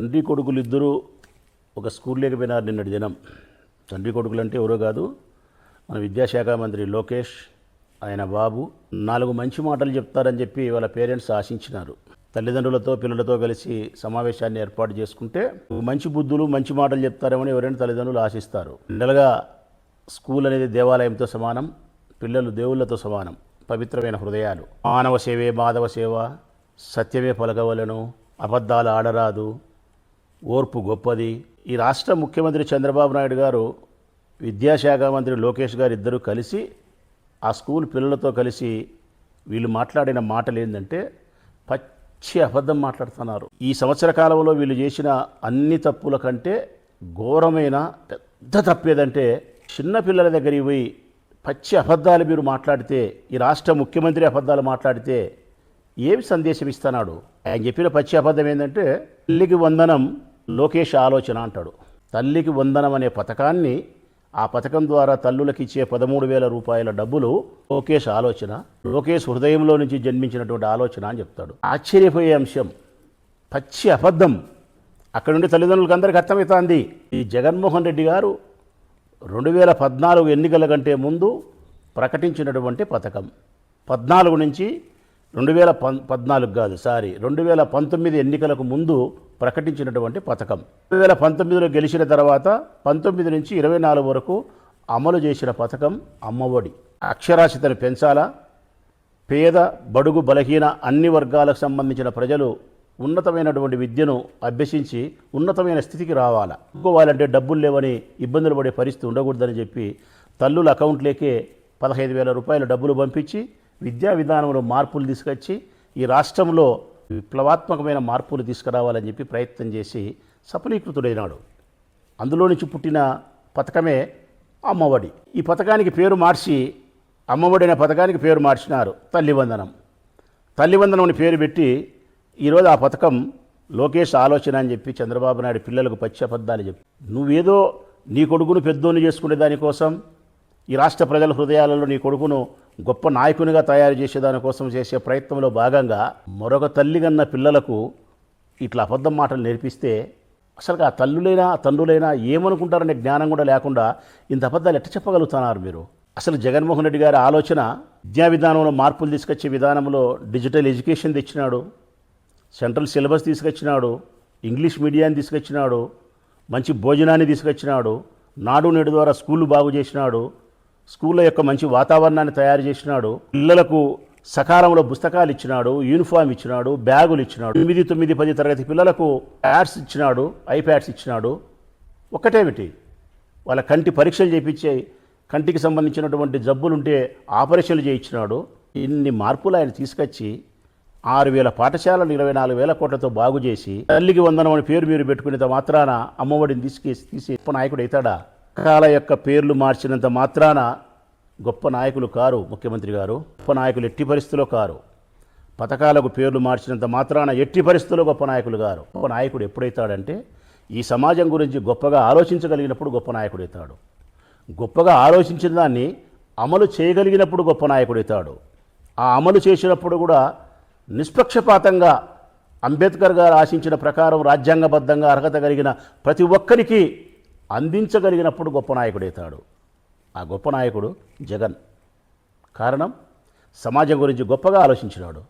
తండ్రి కొడుకులు ఇద్దరూ ఒక స్కూల్లోకి పోయినారు నిన్నటి దినం. తండ్రి కొడుకులు అంటే ఎవరో కాదు మన విద్యాశాఖ మంత్రి లోకేష్ ఆయన బాబు. నాలుగు మంచి మాటలు చెప్తారని చెప్పి వాళ్ళ పేరెంట్స్ ఆశించినారు. తల్లిదండ్రులతో పిల్లలతో కలిసి సమావేశాన్ని ఏర్పాటు చేసుకుంటే మంచి బుద్ధులు మంచి మాటలు చెప్తారేమని ఎవరైనా తల్లిదండ్రులు ఆశిస్తారు. నెలగా స్కూల్ అనేది దేవాలయంతో సమానం పిల్లలు దేవుళ్ళతో సమానం పవిత్రమైన హృదయాలు. మానవ సేవే మాధవ సేవ సత్యమే పలకవలను అబద్ధాలు ఆడరాదు ఓర్పు గొప్పది. ఈ రాష్ట్ర ముఖ్యమంత్రి చంద్రబాబు నాయుడు గారు విద్యాశాఖ మంత్రి లోకేష్ గారు ఇద్దరూ కలిసి ఆ స్కూల్ పిల్లలతో కలిసి వీళ్ళు మాట్లాడిన మాటలు ఏంటంటే పచ్చి అబద్ధం మాట్లాడుతున్నారు. ఈ సంవత్సర కాలంలో వీళ్ళు చేసిన అన్ని తప్పుల కంటే ఘోరమైన పెద్ద తప్పేదంటే చిన్నపిల్లల దగ్గరికి పోయి పచ్చి అబద్ధాలు మీరు మాట్లాడితే ఈ రాష్ట్ర ముఖ్యమంత్రి అబద్ధాలు మాట్లాడితే ఏమి సందేశం ఇస్తున్నాడు? ఆయన చెప్పిన పచ్చి అబద్ధం ఏంటంటే తల్లికి వందనం లోకేష్ ఆలోచన అంటాడు. తల్లికి వందనం అనే పథకాన్ని ఆ పథకం ద్వారా తల్లులకు ఇచ్చే పదమూడు వేల రూపాయల డబ్బులు లోకేష్ ఆలోచన లోకేష్ హృదయంలో నుంచి జన్మించినటువంటి ఆలోచన అని చెప్తాడు. ఆశ్చర్యపోయే అంశం పచ్చి అబద్ధం. అక్కడ నుండి తల్లిదండ్రులకు అందరికీ అర్థమవుతోంది. ఈ జగన్మోహన్ రెడ్డి గారు రెండు వేల పద్నాలుగు ఎన్నికల కంటే ముందు ప్రకటించినటువంటి పథకం. పద్నాలుగు నుంచి రెండు వేల పం పద్నాలుగు కాదు సారీ రెండు వేల పంతొమ్మిది ఎన్నికలకు ముందు ప్రకటించినటువంటి పథకం. రెండు వేల పంతొమ్మిదిలో గెలిచిన తర్వాత పంతొమ్మిది నుంచి ఇరవై నాలుగు వరకు అమలు చేసిన పథకం అమ్మఒడి. అక్షరాస్యతను పెంచాలా? పేద బడుగు బలహీన అన్ని వర్గాలకు సంబంధించిన ప్రజలు ఉన్నతమైనటువంటి విద్యను అభ్యసించి ఉన్నతమైన స్థితికి రావాలా? ఇంకోవాలంటే డబ్బులు లేవని ఇబ్బందులు పడే పరిస్థితి ఉండకూడదని చెప్పి తల్లుల అకౌంట్లేకే పదహైదు వేల రూపాయల డబ్బులు పంపించి విద్యా విధానంలో మార్పులు తీసుకొచ్చి ఈ రాష్ట్రంలో విప్లవాత్మకమైన మార్పులు తీసుకురావాలని చెప్పి ప్రయత్నం చేసి సఫలీకృతుడైనాడు. అందులో నుంచి పుట్టిన పథకమే అమ్మఒడి. ఈ పథకానికి పేరు మార్చి అమ్మఒడి అనే పథకానికి పేరు మార్చినారు తల్లివందనం తల్లివందనం అని పేరు పెట్టి ఈరోజు ఆ పథకం లోకేష్ ఆలోచన అని చెప్పి చంద్రబాబు నాయుడు పిల్లలకు పచ్చి చెప్పి నువ్వేదో నీ కొడుకును పెద్దోని చేసుకునే దానికోసం ఈ రాష్ట్ర ప్రజల హృదయాలలో నీ కొడుకును గొప్ప నాయకునిగా తయారు చేసేదానికోసం చేసే ప్రయత్నంలో భాగంగా మరొక తల్లి కన్న పిల్లలకు ఇట్లా అబద్ధం మాటలు నేర్పిస్తే అసలు ఆ తల్లులైనా తండ్రులైనా ఏమనుకుంటారనే జ్ఞానం కూడా లేకుండా ఇంత అబద్ధాలు ఎట్ట చెప్పగలుగుతున్నారు మీరు? అసలు జగన్మోహన్ రెడ్డి గారి ఆలోచన విద్యా విధానంలో మార్పులు తీసుకొచ్చే విధానంలో డిజిటల్ ఎడ్యుకేషన్ తెచ్చినాడు సెంట్రల్ సిలబస్ తీసుకొచ్చినాడు ఇంగ్లీష్ మీడియాన్ని తీసుకొచ్చినాడు మంచి భోజనాన్ని తీసుకొచ్చినాడు నాడు నేడు ద్వారా స్కూళ్ళు బాగు చేసినాడు స్కూళ్ళ యొక్క మంచి వాతావరణాన్ని తయారు చేసినాడు. పిల్లలకు సకాలంలో పుస్తకాలు ఇచ్చినాడు యూనిఫామ్ ఇచ్చినాడు బ్యాగులు ఇచ్చినాడు. ఎనిమిది తొమ్మిది పది తరగతి పిల్లలకు యాడ్స్ ఇచ్చినాడు ఐప్యాడ్స్ ఇచ్చినాడు. ఒక్కటేమిటి వాళ్ళ కంటి పరీక్షలు చేయించే కంటికి సంబంధించినటువంటి జబ్బులుంటే ఆపరేషన్లు చేయించినాడు. ఇన్ని మార్పులు ఆయన తీసుకొచ్చి ఆరు వేల పాఠశాలలు ఇరవై నాలుగు వేల కోట్లతో బాగు చేసి తల్లికి వందనం అని పేరు మీరు పెట్టుకునేంత మాత్రాన అమ్మఒడిని తీసుకేసి తీసి నాయకుడు అవుతాడా? రకాల యొక్క పేర్లు మార్చినంత మాత్రాన గొప్ప నాయకులు కారు ముఖ్యమంత్రి గారు గొప్ప నాయకులు ఎట్టి పరిస్థితుల్లో కారు. పథకాలకు పేర్లు మార్చినంత మాత్రాన ఎట్టి పరిస్థితుల్లో గొప్ప నాయకులు గారు గొప్ప నాయకుడు ఎప్పుడైతాడంటే ఈ సమాజం గురించి గొప్పగా ఆలోచించగలిగినప్పుడు గొప్ప నాయకుడు అవుతాడు గొప్పగా ఆలోచించిన దాన్ని అమలు చేయగలిగినప్పుడు గొప్ప నాయకుడు అవుతాడు ఆ అమలు చేసినప్పుడు కూడా నిష్పక్షపాతంగా అంబేద్కర్ గారు ఆశించిన ప్రకారం రాజ్యాంగబద్ధంగా అర్హత కలిగిన ప్రతి ఒక్కరికి అందించగలిగినప్పుడు గొప్ప నాయకుడైతాడు. ఆ గొప్ప నాయకుడు జగన్. కారణం సమాజం గురించి గొప్పగా ఆలోచించినాడు.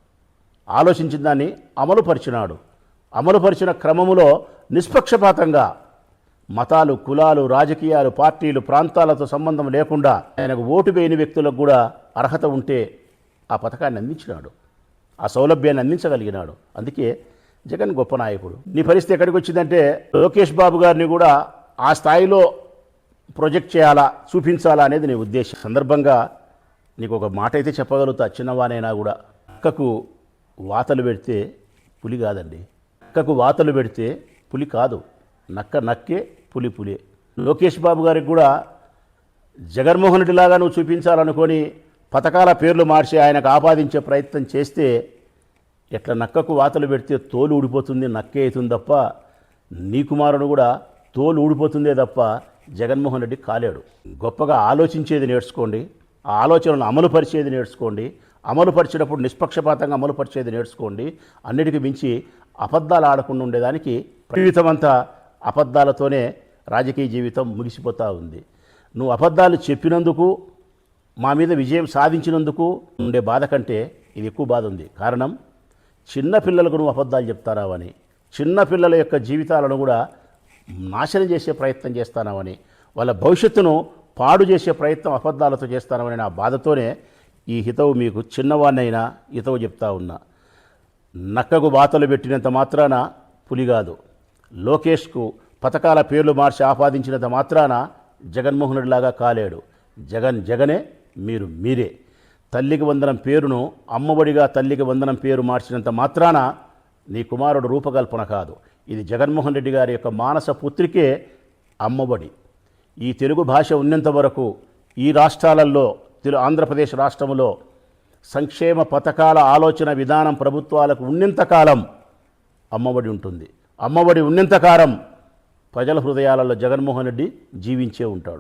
ఆలోచించిన దాన్ని అమలుపరిచినాడు అమలుపరిచిన క్రమములో నిష్పక్షపాతంగా మతాలు కులాలు రాజకీయాలు పార్టీలు ప్రాంతాలతో సంబంధం లేకుండా ఆయనకు ఓటు వేయని వ్యక్తులకు కూడా అర్హత ఉంటే ఆ పథకాన్ని అందించినాడు. ఆ సౌలభ్యాన్ని అందించగలిగినాడు. అందుకే జగన్ గొప్ప నాయకుడు. నీ పరిస్థితి ఎక్కడికి వచ్చిందంటే లోకేష్ బాబు గారిని కూడా ఆ స్థాయిలో ప్రొజెక్ట్ చేయాలా చూపించాలా అనేది నీ ఉద్దేశం. సందర్భంగా నీకు ఒక మాట అయితే చెప్పగలుగుతా చిన్నవానైనా కూడా. అక్కకు వాతలు పెడితే పులి కాదండి. అక్కకు వాతలు పెడితే పులి కాదు. నక్క నక్కే పులి పులే. లోకేష్ బాబు గారికి కూడా జగన్మోహన్ రెడ్డిలాగా నువ్వు చూపించాలనుకొని పథకాల పేర్లు మార్చి ఆయనకు ఆపాదించే ప్రయత్నం చేస్తే ఎట్లా నక్కకు వాతలు పెడితే తోలు ఊడిపోతుంది నక్కే అవుతుంది తప్ప నీ కుమారుడు కూడా తోలు ఊడిపోతుందే తప్ప జగన్మోహన్ రెడ్డి కాలేడు. గొప్పగా ఆలోచించేది నేర్చుకోండి ఆ ఆలోచనలను అమలుపరిచేది నేర్చుకోండి అమలుపరిచేటప్పుడు నిష్పక్షపాతంగా అమలుపరిచేది నేర్చుకోండి. అన్నిటికీ మించి అబద్ధాలు ఆడకుండా ఉండేదానికి జీవితమంతా అబద్ధాలతోనే రాజకీయ జీవితం ముగిసిపోతూ ఉంది. నువ్వు అబద్ధాలు చెప్పినందుకు మా మీద విజయం సాధించినందుకు ఉండే బాధ కంటే ఇది ఎక్కువ బాధ ఉంది. కారణం చిన్న పిల్లలకు నువ్వు అబద్ధాలు చెప్తారావని. చిన్న పిల్లల యొక్క జీవితాలను కూడా నాశనం చేసే ప్రయత్నం చేస్తానమని వాళ్ళ భవిష్యత్తును పాడు చేసే ప్రయత్నం అబద్ధాలతో చేస్తానని నా బాధతోనే ఈ హితవు మీకు చిన్నవాడినైనా హితవు చెప్తా ఉన్నా. నక్కకు బాతలు పెట్టినంత మాత్రాన పులి కాదు. లోకేష్కు పథకాల పేర్లు మార్చి ఆపాదించినంత మాత్రాన జగన్మోహనుడిలాగా కాలేడు. జగన్ జగనే మీరు మీరే. తల్లికి వందనం పేరును అమ్మఒడిగా తల్లికి వందనం పేరు మార్చినంత మాత్రాన నీ కుమారుడు రూపకల్పన కాదు. ఇది జగన్మోహన్ రెడ్డి గారి యొక్క మానస పుత్రికే అమ్మఒడి. ఈ తెలుగు భాష ఉన్నంత వరకు ఈ రాష్ట్రాలలో తెలు ఆంధ్రప్రదేశ్ రాష్ట్రంలో సంక్షేమ పథకాల ఆలోచన విధానం ప్రభుత్వాలకు ఉన్నంతకాలం అమ్మఒడి ఉంటుంది. అమ్మఒడి ఉన్నంతకాలం ప్రజల హృదయాలలో జగన్మోహన్ రెడ్డి జీవించే ఉంటాడు.